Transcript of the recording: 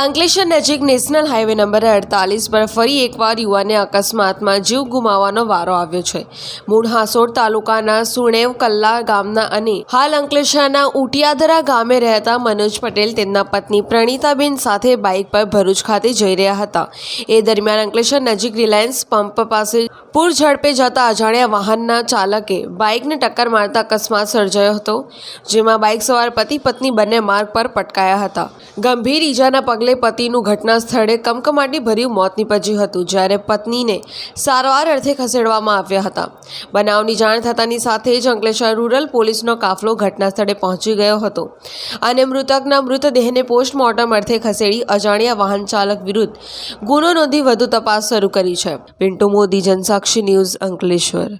અંકલેશ્વર નજીક national highway number અડતાલીસ પર ફરી એકવાર યુવાને અકસ્માતમાં જીવ ગુમાવવાનો વારો આવ્યો છે. મૂળ હાંસોડ તાલુકાના સુણેવ કલ્લા ગામના અને હાલ અંકલેશ્વરના ઉટિયાદરા ગામે રહેતા મનોજ પટેલ તેમના પત્ની પ્રણીતાબેન સાથે બાઇક પર ભરૂચ ખાતે જઈ રહ્યા હતા. એ દરમિયાન અંકલેશ્વર નજીક રિલાયન્સ પંપ પાસે પૂર ઝડપે જતા અજાણ્યા વાહનના ચાલકે બાઇકને ટક્કર મારતા અકસ્માત સર્જાયો હતો, જેમાં બાઇક સવાર પતિ પત્ની બંને માર્ગ પર પટકાયા હતા. ગંભીર ઈજાના પગલે પતિનું ઘટના સ્થળે કમકમાટી ભર્યું મોત નીપજ્યું હતું, જ્યારે પત્નીને સારવાર અર્થે ખસેડવામાં આવ્યા હતા. બનાવની જાણ થતાની સાથે જ અંકલેશ્વર રૂરલ પોલીસનો કાફલો ઘટના સ્થળે પહોંચી ગયો હતો અને મૃતકના મૃતદેહને પોસ્ટમોર્ટમ અર્થે ખસેડી અજાણ્યા વાહન ચાલક વિરુદ્ધ ગુનો નોંધી વધુ તપાસ શરૂ કરી છે. પિન્ટુ મોદી, જનસાક્ષી ન્યૂઝ અંકલેશ્વર.